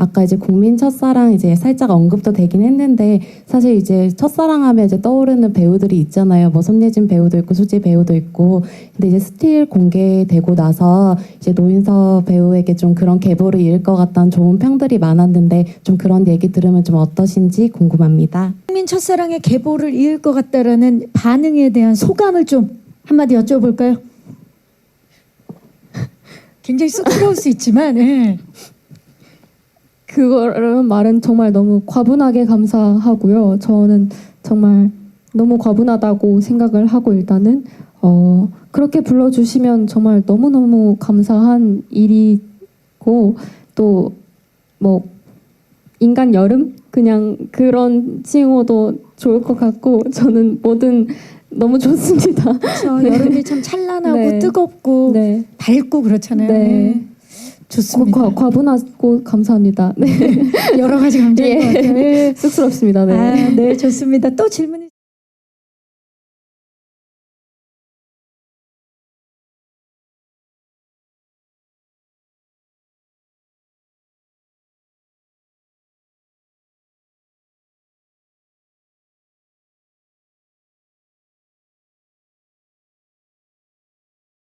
아까 이제 국민 첫사랑 이제 살짝 언급도 되긴 했는데 사실 이제 첫사랑 하면 이제 떠오르는 배우들이 있잖아요. 뭐 손예진 배우도 있고 수지 배우도 있고. 근데 이제 스틸 공개되고 나서 이제 노인서 배우에게 좀 그런 계보를 이을 것 같다는 좋은 평들이 많았는데 좀 그런 얘기 들으면 좀 어떠신지 궁금합니다. 국민 첫사랑의 계보를 이을 것 같다라는 반응에 대한 소감을 좀 한마디 여쭤볼까요? 굉장히 쑥스러울 수 있지만 예. 그거는 말은 정말 너무 과분하게 감사하고요. 저는 정말 너무 과분하다고 생각을 하고 일단은 어, 그렇게 불러주시면 정말 너무너무 감사한 일이고 또 뭐 인간 여름 그냥 그런 칭호도 좋을 것 같고 저는 뭐든 너무 좋습니다. 저 여름이 참 찬란하고 네. 뜨겁고 네, 밝고 그렇잖아요. 네. 예. 좋습니다. 과, 과 분하고 감사합니다. 네, 여러 가지 감정인 예. 것 같아요. 예. 쑥스럽습니다. 네. 아, 네, 좋습니다. 또 질문이